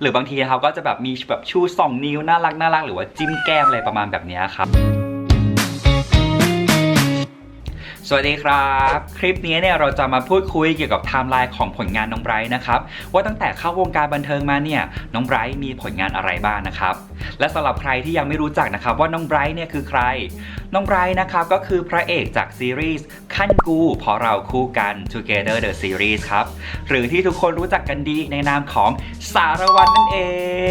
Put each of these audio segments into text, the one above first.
หรือบางทีเขาก็จะแบบมีแบบชูสองนิ้วน่ารักน่ารักหรือว่าจิ้มแก้มอะไรประมาณแบบนี้ครับ สวัสดีครับ คลิปนี้เนี่ยเราจะมาพูดคุยเกี่ยวกับไทม์ไลน์ของผลงานน้องไบรท์นะครับว่าตั้งแต่เข้าวงการบันเทิงมาเนี่ยน้องไบรท์มีผลงานอะไรบ้างนะครับและสำหรับใครที่ยังไม่รู้จักนะครับว่าน้องไบรท์เนี่ยคือใคร น้องไบรท์นะครับก็คือพระเอกจากซีรีส์ขั้นกูเพราะเราคู่กัน Together the Series ครับหรือที่ทุกคนรู้จักกันดีในนามของสารวัตรนั่นเอ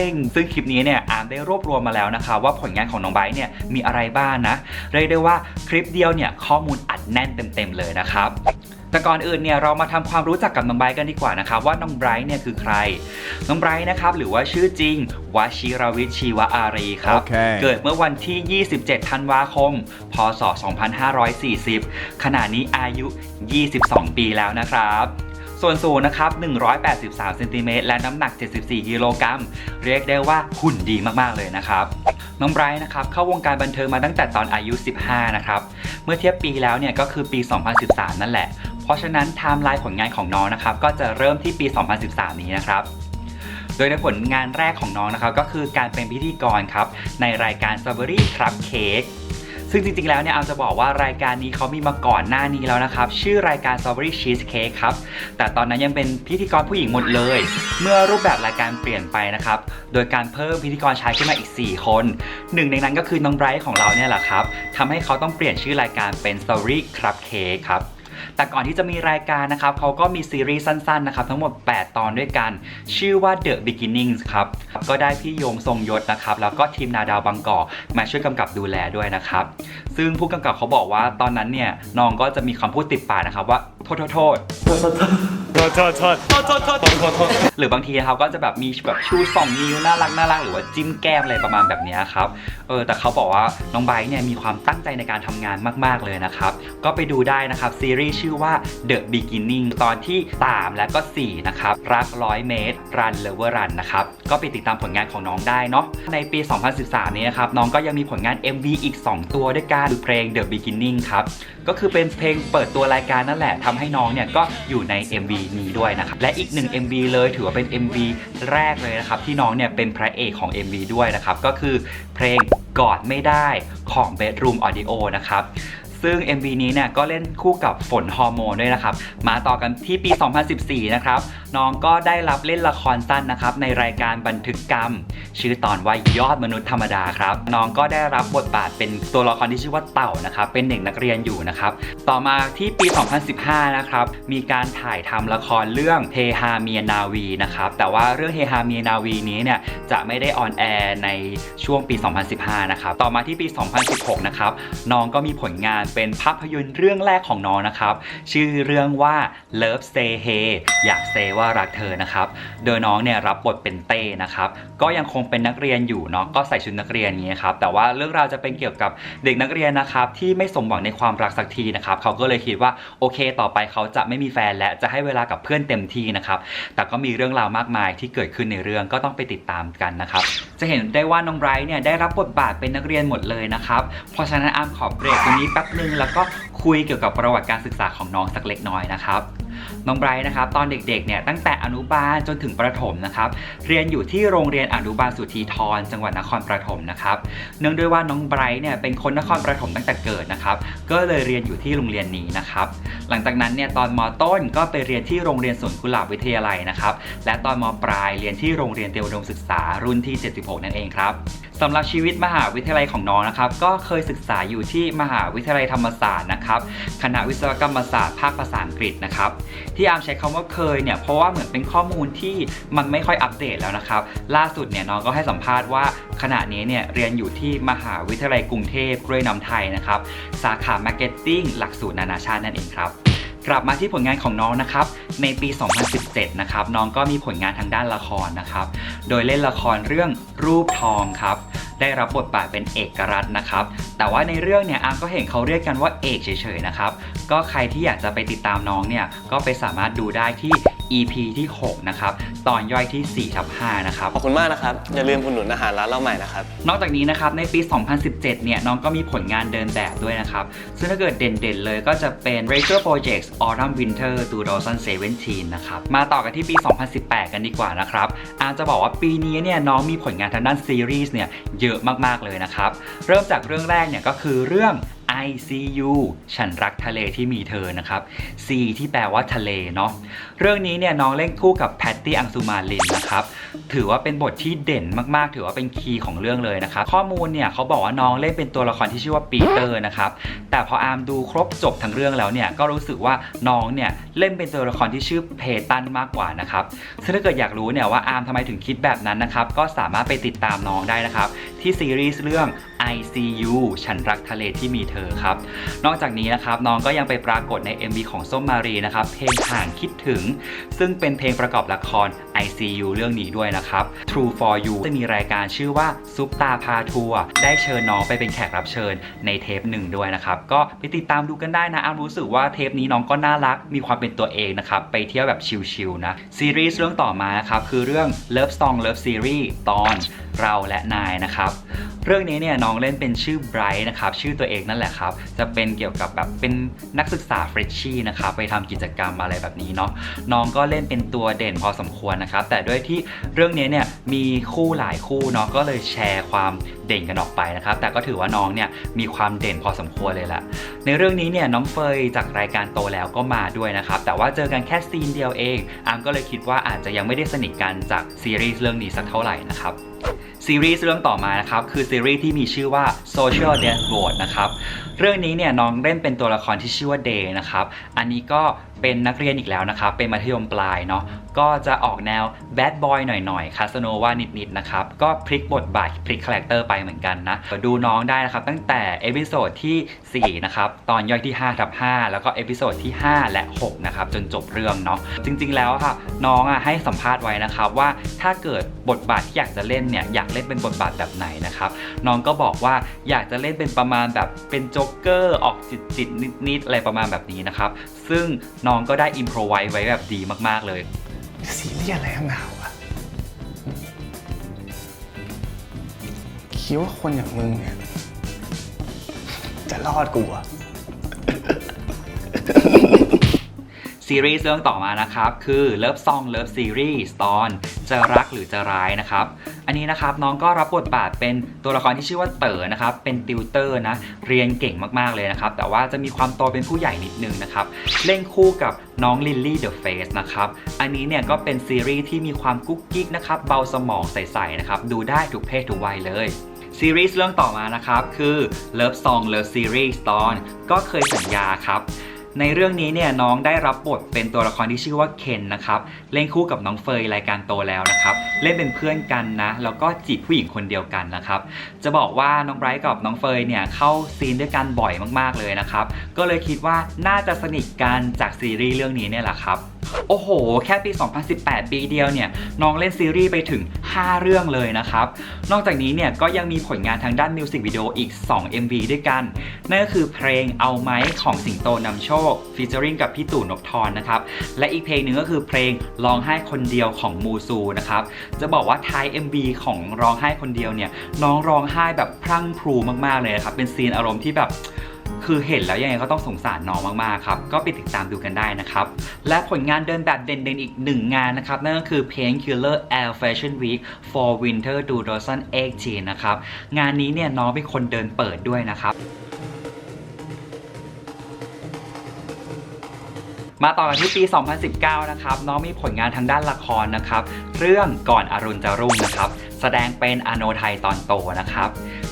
ง ซึ่งคลิปนี้เนี่ยอาร์มได้รวบรวมมาแล้วนะคะว่าผลงานของน้องไบรท์เนี่ยมีอะไรบ้างนะเรียกได้ว่าคลิปเดียวเนี่ยข้อมูลอัด แน่นเต็มๆเลยนะครับแต่ก่อนอื่นเนี่ยเรามาทำความรู้จักกับน้องไบรท์กันดีกว่านะครับว่าน้องไบรท์เนี่ยคือใคร น้องไบรท์นะครับหรือว่าชื่อจริงวชิรวิทย์ชีวอารีครับโอเคเกิดเมื่อวันที่ 27 ธันวาคม พศ 2540 ขณะนี้อายุ 22 ปีแล้วนะครับ ส่วนสูงนะครับ 183เซนติเมตรและน้ำหนัก 74กิโลกรัมเรียกได้ว่าหุ่นดีมากๆเลยนะครับ น้องไบรท์นะครับเข้าวงการบันเทิงมาตั้งแต่ตอนอายุ 15 นะครับ เมื่อเทียบปีแล้วเนี่ยก็คือปี 2013 นั่นแหละ เพราะฉะนั้นไทม์ไลน์ผลงานของน้องนะครับก็จะเริ่มที่ปี 2013 นี้นะครับโดยในผลงานแรกของน้องนะครับก็คือการเป็นพิธีกรครับในรายการ Strawberry Club Cake ซึ่งจริงๆแล้วเนี่ยเอาจะบอกว่ารายการนี้เขามีมาก่อนหน้านี้แล้วนะครับ ชื่อรายการ Strawberry Cheesecake ครับ แต่ตอนนั้นยังเป็นพิธีกรผู้หญิงหมดเลย เมื่อรูปแบบรายการเปลี่ยนไปนะครับ โดยการเพิ่มพิธีกรชายขึ้นมาอีก 4 คนหนึ่งในนั้นก็คือน้องไบรท์ของเราเนี่ยแหละครับทำให้เขาต้องเปลี่ยนชื่อรายการเป็น Strawberry Club Cake ครับ แต่ก่อนที่จะมีรายการนะครับเขาก็มีซีรีส์สั้นๆนะครับทั้งหมด 8 ตอนด้วยกัน ชื่อว่า The Beginnings ครับก็ได้พี่โยงทรงยศนะครับแล้วก็ทีมนาดาวบางกอกมาช่วยกำกับดูแลด้วยนะครับ ซึ่งผู้กำกับเขาบอกว่าตอนนั้นเนี่ยน้องก็จะมีคำพูดติดปากนะครับว่าโทษโทษโทษ ษโทษโทษโทษโทษโทษโทษโทษหรือบางทีเขาก็จะแบบมีแบบชูสองนิ้วน่ารักน่ารักหรือว่าจิ้มแก้มอะไรประมาณแบบนี้ครับเออแต่เขาบอกว่าน้องไบร์เนี่ยมีความตั้งใจในการทำงานมาก ๆเลยนะครับ ก็ไปดูได้นะครับซีรีส์ชื่อว่า The Beginning ตอนที่ 3 และก็ 4 นะครับ รักร้อยเมตร Run Lover Run นะครับ ก็ไปติดตามผลงานของน้องได้เนาะในปี 2013 นี้นะครับ น้องก็ยังมีผลงาน MV อีก 2 ตัวด้วยกันคือเพลง The Beginning ครับ ก็คือเป็นเพลงเปิดตัวรายการนั่นแหละทำให้น้องเนี่ยก็อยู่ใน MV นี้ด้วยนะครับและอีกหนึ่ง MV เลยถือว่าเป็น MV แรกเลยนะครับที่น้องเนี่ยเป็นพระเอกของ MV ด้วยนะครับก็คือเพลงกอดไม่ได้ของ Bedroom Audio นะครับ ซึ่ง MV นี้เนี่ยก็เล่นคู่กับฝนฮอร์โมนด้วยนะครับ มาต่อกันที่ปี 2014 นะครับน้องก็ได้รับเล่นละครสั้นนะครับในรายการบันทึกกรรม ชื่อตอนว่ายอดมนุษย์ธรรมดาครับ น้องก็ได้รับบทบาทเป็นตัวละครที่ชื่อว่าเต่านะครับเป็นเด็กนักเรียนอยู่นะครับต่อมาที่ปี 2015 นะครับมีการถ่ายทำละครเรื่องเฮฮาเมียนาวีนะครับแต่ว่าเรื่องเฮฮาเมียนาวีนี้เนี่ยจะไม่ได้ออนแอร์ในช่วงปี 2015 นะครับต่อมาที่ปี 2016 นะครับน้องก็มีผลงานเป็นภาพยนตร์เรื่องแรกของน้องนะครับ ชื่อเรื่องว่า Love Say Hey อยากเซว่ารักเธอนะครับ โดยน้องเนี่ยรับบทเป็นเต้นะครับ ก็ยังคงเป็นนักเรียนอยู่เนาะก็ใส่ชุดนักเรียนอย่างเงี้ยครับ แต่ว่าเรื่องราวจะเป็นเกี่ยวกับเด็กนักเรียนนะครับที่ไม่สมหวังในความรักสักทีนะครับเขาก็เลยคิดว่าโอเค ต่อไปเขาจะไม่มีแฟนและจะให้เวลากับเพื่อนเต็มที่นะครับแต่ก็มีเรื่องราวมากมายที่เกิดขึ้นในเรื่องก็ต้องไปติดตามกันนะครับจะเห็นได้ว่าน้องไบรท์เนี่ยได้รับบทบาทเป็นนักเรียนหมดเลยนะครับเพราะฉะนั้นอาร์มขอเบรกตรงนี้แป๊บนึง แล้วก็คุยเกี่ยวกับประวัติการศึกษาของน้องสักเล็กน้อยนะครับน้องไบรท์นะครับตอนเด็กๆเนี่ยตั้งแต่อนุบาลจนถึงประถมนะครับเรียนอยู่ที่โรงเรียนอนุบาลสุธีธรจังหวัดนครปฐมนะครับเนื่องด้วยว่าน้องไบรท์เนี่ยเป็นคนนครปฐมตั้งแต่เกิดนะครับก็เลยเรียนอยู่ที่โรงเรียนนี้นะครับหลังจากนั้นเนี่ยตอนมต้นก็ไปเรียนที่โรงเรียนสวนกุหลาบวิทยาลัยนะครับและตอนมปลายเรียนที่โรงเรียนเตรียมอุดมศึกษารุ่นที่ 76 นั่นเองครับ สำหรับชีวิตมหาวิทยาลัยของน้องนะครับ ก็เคยศึกษาอยู่ที่มหาวิทยาลัยธรรมศาสตร์นะครับ คณะวิศวกรรมศาสตร์ภาคภาษาอังกฤษนะครับ ที่อาร์มใช้คำว่าเคยเนี่ยเพราะว่าเหมือนเป็นข้อมูลที่มันไม่ค่อยอัปเดตแล้วนะครับ ล่าสุดเนี่ยน้องก็ให้สัมภาษณ์ว่าขณะนี้เนี่ยเรียนอยู่ที่มหาวิทยาลัยกรุงเทพกล้วยน้ำไทยนะครับ สาขามาร์เก็ตติ้งหลักสูตรนานาชาตินั่นเองครับ กลับมาที่ผลงานของน้องนะครับ ในปี 2017 นะครับ น้องก็มีผลงานทางด้านละครนะครับ โดยเล่นละครเรื่องรูปทองครับ ได้รับบทบาทเป็นเอกรัตน์นะครับ แต่ว่าในเรื่องเนี่ยอาร์มก็เห็นเขาเรียกกันว่าเอกเฉยๆนะครับ ก็ใครที่อยากจะไปติดตามน้องเนี่ย ก็ไปสามารถดูได้ที่ EP ที่ 6 นะครับ ตอนย่อยที่4ทับ5นะครับ ขอบคุณมากนะครับ อย่าลืมอุดหนุนอาหารร้านเราใหม่นะครับ นอกจากนี้นะครับ ในปี 2017 เนี่ย น้องก็มีผลงานเดินแบบด้วยนะครับ ซึ่งถ้าเกิดเด่นๆ เลยก็จะเป็น Rachel Projects Autumn Winter 2017 นะครับ มาต่อกันที่ปี 2018 กันดีกว่านะครับ อาจจะบอกว่าปีนี้เนี่ยน้องมีผลงานทางด้านซีรีส์เนี่ยเยอะมากๆเลยนะครับ เริ่มจากเรื่องแรกเนี่ยก็คือเรื่อง ICU ฉันรักทะเลที่มีเธอนะครับ C ที่แปลว่าทะเลเนาะ เรื่องนี้เนี่ยน้องเล่นคู่กับแพตตี้อังสุมาลินนะครับ ถือว่าเป็นบทที่เด่นมากๆ ถือว่าเป็นคีย์ของเรื่องเลยนะครับ ข้อมูลเนี่ยเขาบอกว่าน้องเล่นเป็นตัวละครที่ชื่อว่าปีเตอร์นะครับ แต่พออาร์มดูครบจบทั้งเรื่องแล้วเนี่ย ก็รู้สึกว่าน้องเนี่ยเล่นเป็นตัวละครที่ชื่อเพตันมากกว่านะครับซึ่งถ้าเกิดอยากรู้เนี่ยว่าอาร์มทำไมถึงคิดแบบนั้นนะครับ ก็สามารถไปติดตามน้องได้นะครับที่ซีรีส์เรื่อง ICU ฉันรักทะเลที่มีเธอครับ นอกจากนี้นะครับน้องก็ยังไปปรากฏใน MV ของส้มมารีนะครับเพลงห่างคิดถึง ซึ่งเป็นเพลงประกอบละคร ICU เรื่องนี้ด้วยนะครับ True for You จะมีรายการชื่อว่าซุปตาพาทัวร์ได้เชิญน้องไปเป็นแขกรับเชิญในเทปหนึ่งด้วยนะครับ ก็ไปติดตามดูกันได้นะอารู้สึกว่าเทปนี้น้องก็น่ารักมีความเป็นตัวเองนะครับ ไปเที่ยวแบบชิลๆนะซีรีส์เรื่องต่อมานะครับคือเรื่อง Love Song Love Series ตอนเราและนายนะครับ เรื่องนี้เนี่ยน้อง้องเล่นเป็นชื่อไบรท์นะครับชื่อตัวเองนั่นแหละครับ จะเป็นเกี่ยวกับแบบเป็นนักศึกษาเฟรชชี่นะครับไปทำกิจกรรมอะไรแบบนี้เนาะน้องก็เล่นเป็นตัวเด่นพอสมควรนะครับ แต่ด้วยที่เรื่องนี้เนี่ยมีคู่หลายคู่เนาะก็เลยแชร์ความเด่นกันออกไปนะครับ แต่ก็ถือว่าน้องเนี่ยมีความเด่นพอสมควรเลยแหละในเรื่องนี้เนี่ยน้องเฟยจากรายการโตแล้วก็มาด้วยนะครับแต่ว่าเจอกันแค่ซีนเดียวเองอาร์มก็เลยคิดว่าอาจจะยังไม่ได้สนิทกันจากซีรีส์เรื่องนี้สักเท่าไหร่นะครับ ซีรีส์เรื่องต่อมานะครับคือซีรีส์ที่มีชื่อว่า Social Death Vote นะครับเรื่องนี้เนี่ยน้องเล่นเป็นตัวละครที่ชื่อว่าเดย์นะครับอันนี้ก็ เป็นนักเรียนอีกแล้วนะครับ เป็นมัธยมปลายเนาะ ก็จะออกแนวแบดบอยหน่อยๆคาสโนวานิดๆนะครับ ก็พลิกบทบาทพลิกคาแรคเตอร์ไปเหมือนกันนะ ดูน้องได้นะครับ ตั้งแต่เอพิโซดที่ 4 นะครับ ตอนย่อยที่5ทับ5แล้วก็เอพิโซดที่ 5 และ 6 นะครับ จนจบเรื่องเนาะ จริงๆแล้วค่ะ น้องอะให้สัมภาษณ์ไว้นะครับว่าถ้าเกิดบทบาทที่อยากจะเล่นเนี่ยอยากเล่นเป็นบทบาทแบบไหนนะครับน้องก็บอกว่าอยากจะเล่นเป็นประมาณแบบเป็นโจ๊กเกอร์ออกจิตจิตๆนิดๆอะไรประมาณแบบนี้นะครับซึ่งนองก็ได้อิมพรไวไว้แบบดีมากๆเลย ซีเรียสอะไรข้างหนาวะคิดว่าคนอย่างมึงเนี่ยจะรอดกูอะซีรีส์เรื่องต่อมานะครับ คือ Love Song Love Series ตอนจะรักหรือจะร้ายนะครับ อันนี้นะครับน้องก็รับบทบาทเป็นตัวละครที่ชื่อว่าเต๋อนะครับเป็นติวเตอร์นะเรียนเก่งมากๆเลยนะครับแต่ว่าจะมีความโตเป็นผู้ใหญ่นิดนึงนะครับเล่นคู่กับน้องลิลลี่เดอะเฟสนะครับอันนี้เนี่ยก็เป็นซีรีส์ที่มีความกุ๊กกิ๊กนะครับเบาสมองใสๆนะครับดูได้ทุกเพศทุกวัยเลยซีรีส์เรื่องต่อมานะครับ คือ Love Song Love Series ตอน ก็เคยสัญญาครับ ในเรื่องนี้เนี่ยน้องได้รับบทเป็นตัวละครที่ชื่อว่าเคนนะครับเล่นคู่กับน้องเฟยรายการโตแล้วนะครับเล่นเป็นเพื่อนกันนะแล้วก็จีบผู้หญิงคนเดียวกันนะครับจะบอกว่าน้องไบรท์กับน้องเฟยเนี่ยเข้าซีนด้วยกันบ่อยมากๆเลยนะครับก็เลยคิดว่าน่าจะสนิทกันจากซีรีส์เรื่องนี้เนี่ยแหละครับโอ้โห แค่ปี 2018 ปีเดียวเนี่ย น้องเล่นซีรีส์ไปถึง 5 เรื่องเลยนะครับ นอกจากนี้เนี่ยก็ยังมีผลงานทางด้านมิวสิกวิดีโออีก 2 MV ด้วยกัน นั่นก็คือเพลงเอาไหมของสิงโตนำโชคฟีเจอริงกับพี่ตู่นพทรนะครับ และอีกเพลงหนึ่งก็คือเพลงร้องไห้คนเดียวของมูซูนะครับ จะบอกว่าท้าย MV ของร้องไห้คนเดียวเนี่ย น้องร้องไห้แบบพรั่งพรูมากๆเลยนะครับ เป็นซีนอารมณ์ที่แบบ คือเห็นแล้วยังไงก็ต้องสงสารน้องมากๆครับ ก็ไปติดตามดูกันได้นะครับ และผลงานเดินแบบเด่นๆอีกหนึ่งงานนะครับ นั่นก็คือ Painkiller Air Fashion Week for Winter 2018นะครับ งานนี้เนี่ยน้องเป็นคนเดินเปิดด้วยนะครับมาต่อกันที่ปี 2019 นะครับ น้องมีผลงานทางด้านละครนะครับ เรื่องก่อนอรุณจะรุ่งนะครับ แสดงเป็นอโนไทยตอนโตนะครับ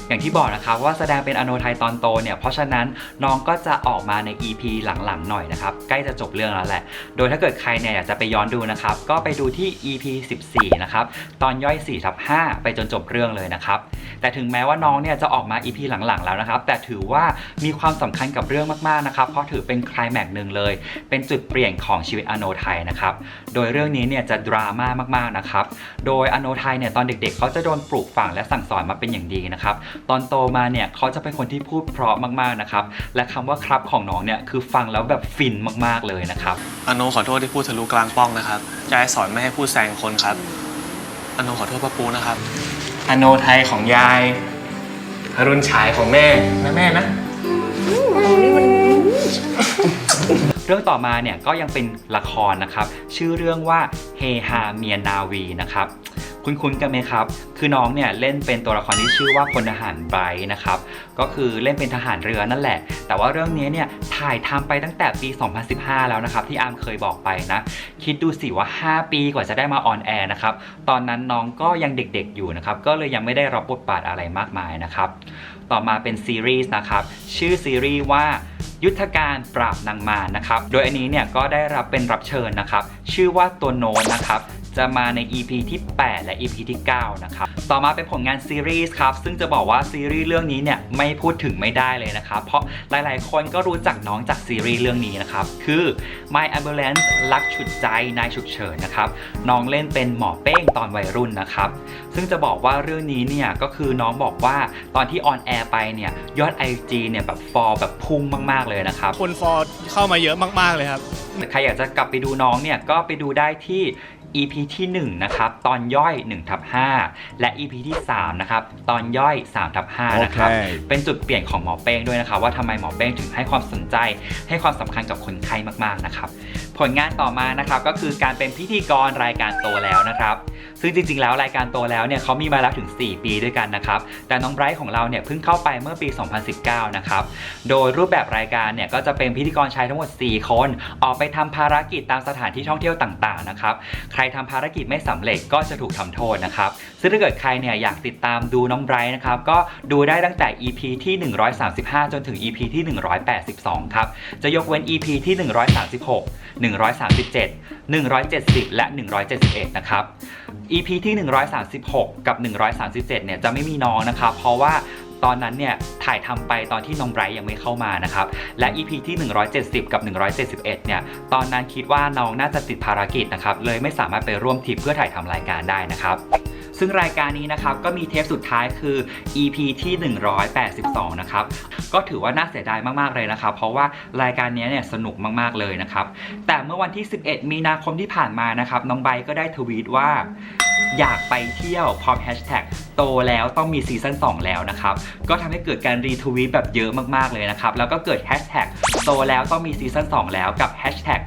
อย่างที่บอกนะครับว่าแสดงเป็นอโนไทยตอนโตเนี่ยเพราะฉะนั้นน้องก็จะออกมาใน EP หลังๆหน่อยนะครับใกล้จะจบเรื่องแล้วแหละ โดยถ้าเกิดใครเนี่ยอยากจะไปย้อนดูนะครับก็ไปดูที่ EP 14นะครับตอนย่อย4ทับ5ไปจนจบเรื่องเลยนะครับ แต่ถึงแม้ว่าน้องเนี่ยจะออกมา EP หลังๆ แล้วนะครับ แต่ถือว่ามีความสำคัญกับเรื่องมากๆนะครับ เพราะถือเป็นคลายแม็กซ์หนึ่งเลย เป็นจุดเปลี่ยนของชีวิตอโนไทยนะครับ โดยเรื่องนี้เนี่ยจะดราม่ามากๆนะครับ โดยอโนไทยเนี่ยตอนเด็กๆ เขาจะโดนปลูกฝังและสั่งสอนมาเป็นอย่างดีนะครับ ตอนโตมาเนี่ยเขาจะเป็นคนที่พูดเพราะมากๆนะครับ และคำว่าครับของน้องเนี่ยคือฟังแล้วแบบฟินมากๆเลยนะครับ อโนขอโทษที่พูดทะลุกลางป้องนะครับยายสอนไม่ให้พูดแซงคนครับอโนขอโทษป้าปูนะครับ อโนไทยของยายอรุณฉายของแม่นะแม่นะ เรื่องต่อมาเนี่ยก็ยังเป็นละครนะครับ ชื่อเรื่องว่าเฮฮาเมียนาวีนะครับ คุ้นๆกันไหมครับ คือน้องเนี่ยเล่นเป็นตัวละครที่ชื่อว่าพลทหารไบรท์นะครับ ก็คือเล่นเป็นทหารเรือนั่นแหละ แต่ว่าเรื่องนี้เนี่ยถ่ายทำไปตั้งแต่ปี 2015 แล้วนะครับ ที่อาร์มเคยบอกไปนะ คิดดูสิว่า 5 ปีกว่าจะได้มาออนแอร์นะครับ ตอนนั้นน้องก็ยังเด็กๆอยู่นะครับ ก็เลยยังไม่ได้รับบทบาทอะไรมากมายนะครับ ต่อมาเป็นซีรีส์นะครับ ชื่อซีรีส์ว่ายุทธการปราบนางมารนะครับ โดยอันนี้เนี่ยก็ได้รับเป็นรับเชิญนะครับ ชื่อว่าตัวโนนนะครับ จะมาใน EP ที่ 8 และ EP ที่ 9 นะครับ ต่อมาเป็นผลงานซีรีส์ครับ ซึ่งจะบอกว่าซีรีส์เรื่องนี้เนี่ยไม่พูดถึงไม่ได้เลยนะครับ เพราะหลายๆ คนก็รู้จักน้องจากซีรีส์เรื่องนี้นะครับ คือ My Ambulance รักฉุดใจนายฉุกเฉินนะครับ น้องเล่นเป็นหมอเป้งตอนวัยรุ่นนะครับ ซึ่งจะบอกว่าเรื่องนี้เนี่ยก็คือน้องบอกว่าตอนที่ออนแอร์ไปเนี่ยยอด IG เนี่ยแบบฟอลแบบพุ่งมาก ๆ เลยนะครับ คนฟอร์เข้ามาเยอะมาก ๆ เลยครับ ใครอยากจะกลับไปดูน้องเนี่ยก็ไปดูได้ที่ EP ที่1นะครับตอนย่อย1ทับ5และ EP ที่3นะครับตอนย่อย3ทับ5นะครับโอเคเป็นจุดเปลี่ยนของหมอเป้งด้วยนะครับ ว่าทำไมหมอเป้งถึงให้ความสนใจ ให้ความสำคัญกับคนไข้มากๆนะครับ ผลงานต่อมานะครับก็คือการเป็นพิธีกรรายการโตแล้วนะครับซึ่งจริงๆ แล้วรายการโตแล้วเนี่ยเขามีมาแล้วถึง 4 ปีด้วยกันนะครับ แต่น้องไบรท์ของเราเนี่ยเพิ่งเข้าไปเมื่อปี 2019 นะครับ โดยรูปแบบรายการเนี่ยก็จะเป็นพิธีกรชายทั้งหมด 4 คน ออกไปทำภารกิจตามสถานที่ท่องเที่ยวต่างๆ นะครับ ใครทำภารกิจไม่สำเร็จก็จะถูกทำโทษนะครับ ซึ่งถ้าเกิดใครเนี่ยอยากติดตามดูน้องไบรท์นะครับ ก็ดูได้ตั้งแต่ EP ที่ 135 จนถึง EP ที่ 182 ครับ จะยกเว้น EP ที่ 136 137 170 และ 171 นะครับ EP ที่ 136 กับ 137 เนี่ยจะไม่มีน้องนะครับ เพราะว่าตอนนั้นเนี่ยถ่ายทำไปตอนที่น้องไบรท์ยังไม่เข้ามานะครับ และ EP ที่ 170 กับ 171 เนี่ย ตอนนั้นคิดว่าน้องน่าจะติดภารกิจนะครับ เลยไม่สามารถไปร่วมทีมเพื่อถ่ายทำรายการได้นะครับ ซึ่งรายการนี้นะครับก็มีเทปสุดท้ายคือ EP ที่ 182 นะครับ ก็ถือว่าน่าเสียดายมากๆเลยนะครับ เพราะว่ารายการนี้เนี่ยสนุกมากๆเลยนะครับ แต่เมื่อวันที่ 11 มีนาคมที่ผ่านมานะครับน้องใบก็ได้ทวีตว่าอยากไปเที่ยวพร้อมแฮชแท็กโตแล้วต้องมีซีซั่น2 แล้วนะครับ ก็ทำให้เกิดการรีทวีตแบบเยอะมากๆเลยนะครับ แล้วก็เกิดแฮชแท็กโตแล้วต้องมีซีซั่น2 แล้วกับแฮชแท็ก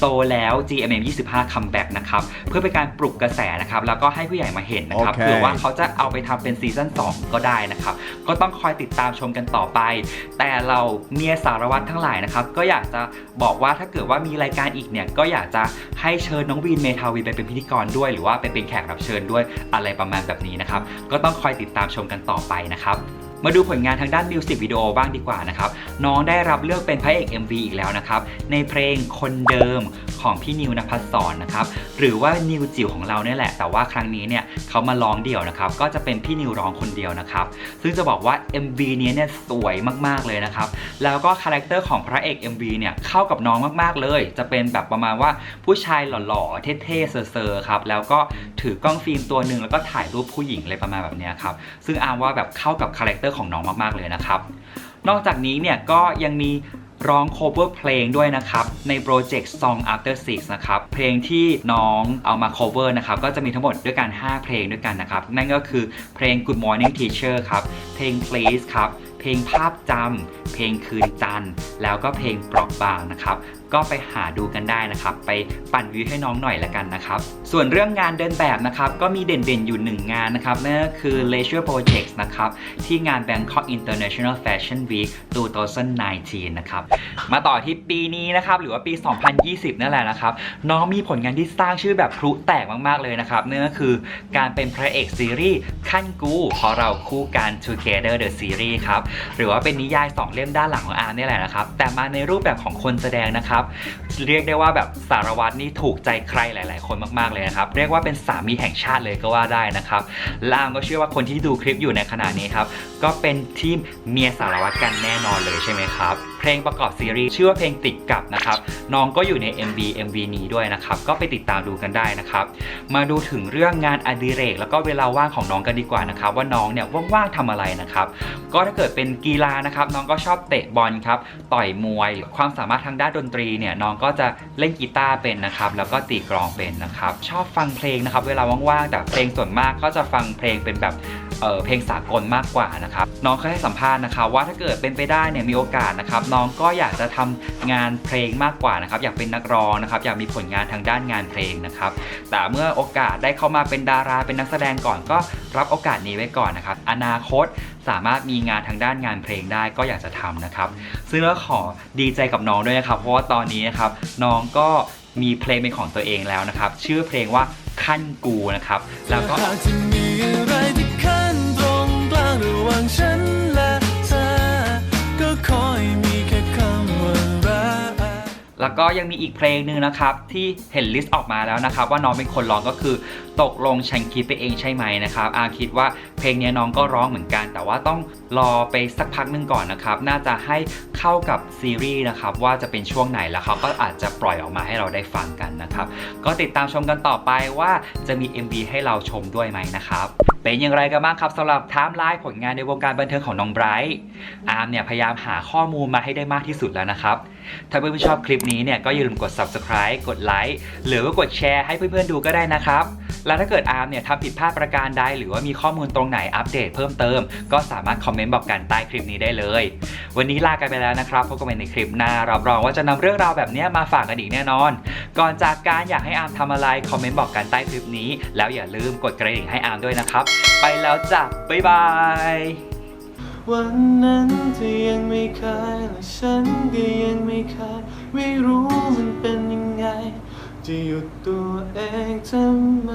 โตแล้ว GMM 25 comeback นะครับเพื่อเป็นการปลุกกระแสนะครับแล้วก็ให้ผู้ใหญ่มาเห็นนะครับโอเค เผื่อว่าเขาจะเอาไปทำเป็นซีซั่น2ก็ได้นะครับก็ต้องคอยติดตามชมกันต่อไป แต่เราเมียสารวัตรทั้งหลายนะครับก็อยากจะบอกว่าถ้าเกิดว่ามีรายการอีกเนี่ยก็อยากจะให้เชิญน้องวีนเมทาวีไปเป็นพิธีกรด้วย หรือว่าไปเป็นแขกรับเชิญด้วยอะไรประมาณแบบนี้นะครับก็ต้องคอยติดตามชมกันต่อไปนะครับ มาดูผลงานทางด้านมิวสิกวิดีโอบ้างดีกว่านะครับ น้องได้รับเลือกเป็นพระเอก MV อีกแล้วนะครับ ในเพลงคนเดิมของพี่นิวนภัสสรนะครับ หรือว่านิวจิ๋วของเราเนี่ยแหละ แต่ว่าครั้งนี้เนี่ยเขามาร้องเดี่ยวนะครับ ก็จะเป็นพี่นิวร้องคนเดียวนะครับ ซึ่งจะบอกว่า MV เนี้ยเนี่ยสวยมากๆเลยนะครับ แล้วก็คาแรคเตอร์ของพระเอก MV เนี่ยเข้ากับน้องมากๆเลย จะเป็นแบบประมาณว่าผู้ชายหล่อๆ เท่ๆ เซอร์ๆ ครับ แล้วก็ถือกล้องฟิล์มตัวหนึ่งแล้วก็ถ่ายรูปผู้หญิงอะไรประมาณแบบนี้ครับ ซึ่งอาร์ว่าแบบเข้ากับคาแรคเตอร์ของน้องมากๆเลยนะครับ นอกจากนี้เนี่ยก็ยังมีร้อง cover เพลงด้วยนะครับ ในโปรเจกต์ Song After Six นะครับ เพลงที่น้องเอามา cover นะครับ ก็จะมีทั้งหมดด้วยกัน 5 เพลงด้วยกันนะครับ นั่นก็คือเพลง Good Morning Teacher ครับ เพลง Please ครับ เพลงภาพจำเพลงคืนจันทร์แล้วก็เพลงปรอกบางนะครับ ก็ไปหาดูกันได้นะครับ ไปปั่นวิวให้น้องหน่อยละกันนะครับ ส่วนเรื่องงานเดินแบบนะครับ ก็มีเด่นๆอยู่หนึ่งงานนะครับนั่นก็คือ Leisure Projects นะครับ ที่งาน Bangkok International Fashion Week 2019 นะครับ มาต่อที่ปีนี้นะครับ หรือว่าปี 2020 นั่นแหละนะครับ น้องมีผลงานที่สร้างชื่อแบบพลุแตกมากๆเลยนะครับนั่นก็คือการเป็นพระเอกซีรีส์ขั้นกูเพราะเราคู่กัน Together the Series ครับ หรือว่าเป็นนิยาย 2 เล่มด้านหลังของอาร์มนี่แหละนะครับ แต่มาในรูปแบบของคนแสดงนะครับเรียกได้ว่าแบบสารวัตรนี่ถูกใจใครหลาย ๆ คนมากๆเลยนะครับ เรียกว่าเป็นสามีแห่งชาติเลยก็ว่าได้นะครับล่ามก็เชื่อว่าคนที่ดูคลิปอยู่ในขณะนี้ครับ ก็เป็นทีมเมียสารวัตรกันแน่นอนเลยใช่ไหมครับ เพลงประกอบซีรีส์ชื่อว่าเพลงติดกับนะครับน้องก็อยู่ใน MV MV นี้ด้วยนะครับก็ไปติดตามดูกันได้นะครับมาดูถึงเรื่องงานอดิเรก แล้วก็เวลาว่างของน้องกันดีกว่านะครับว่าน้องเนี่ยว่างๆทำอะไรนะครับก็ถ้าเกิดเป็นกีฬานะครับน้องก็ชอบเตะบอลครับต่อยมวยความสามารถทางด้านดนตรีเนี่ยน้องก็จะเล่นกีตาร์เป็นนะครับแล้วก็ตีกลองเป็นนะครับชอบฟังเพลงนะครับเวลาว่างๆแต่เพลงส่วนมากก็จะฟังเพลงเป็นแบบเออเพลงสากลมากกว่านะครับน้องเคยให้สัมภาษณ์นะครับว่าถ้าเกิดเป็นไปได้เนี่ยมีโอกาสนะครับน้องก็อยากจะทำงานเพลงมากกว่านะครับ อยากเป็นนักร้องนะครับ อยากมีผลงานทางด้านงานเพลงนะครับ แต่เมื่อโอกาสได้เข้ามาเป็นดาราเป็นนักแสดงก่อนก็รับโอกาสนี้ไว้ก่อนนะครับ อนาคตสามารถมีงานทางด้านงานเพลงได้ก็อยากจะทำนะครับ ซึ่งก็ขอดีใจกับน้องด้วยนะครับ เพราะว่าตอนนี้นะครับน้องก็มีเพลงเป็นของตัวเองแล้วนะครับ ชื่อเพลงว่าขั้นกูนะครับ แล้วก็ แล้วก็ยังมีอีกเพลงหนึ่งนะครับที่เห็นลิสต์ออกมาแล้วนะครับว่าน้องเป็นคนร้องก็คือตกลงฉันคิดไปเองใช่ไหมนะครับอาคิดว่าเพลงนี้น้องก็ร้องเหมือนกัน แต่ว่าต้องรอไปสักพักนึงก่อนนะครับ น่าจะให้เข้ากับซีรีส์นะครับว่าจะเป็นช่วงไหนแล้วเขาก็อาจจะปล่อยออกมาให้เราได้ฟังกันนะครับ ก็ติดตามชมกันต่อไปว่าจะมี MV ให้เราชมด้วยไหมนะครับ เป็นอย่างไรกันบ้างครับสำหรับไทม์ไลน์ผลงานในวงการบันเทิงของน้องไบรท์อาร์มเนี่ยพยายามหาข้อมูลมาให้ได้มากที่สุดแล้วนะครับ ถ้าเพื่อนๆชอบคลิปนี้เนี่ยก็อย่าลืมกด subscribe กดไลค์หรือว่ากดแชร์ให้เพื่อนๆดูก็ได้นะครับแล้วถ้าเกิดอาร์มเนี่ยทำผิดพลาดประการใดหรือว่ามีข้อมูลตรงไหนอัปเดตเพิ่มเติม ก็สามารถคอมเมนต์บอกกันใต้คลิปนี้ได้เลย วันนี้ลากันไปแล้วนะครับพบกันใหม่ในคลิปหน้ารับรองว่าจะนำเรื่องราวแบบนี้มาฝากกันอีกแน่นอน ก่อนจากการอยากให้อาร์มทำอะไรคอมเมนต์บอกกันใต้คลิปนี้ แล้วอย่าลืมกดกระดิ่งให้อาร์มด้วยนะครับ ไปแล้วจ้ะบ๊ายบายวันนั้นเธอยังไม่เคยและฉันก็ยังไม่เคยไม่รู้มันเป็นยังไง จะหยุดตัวเองทำไม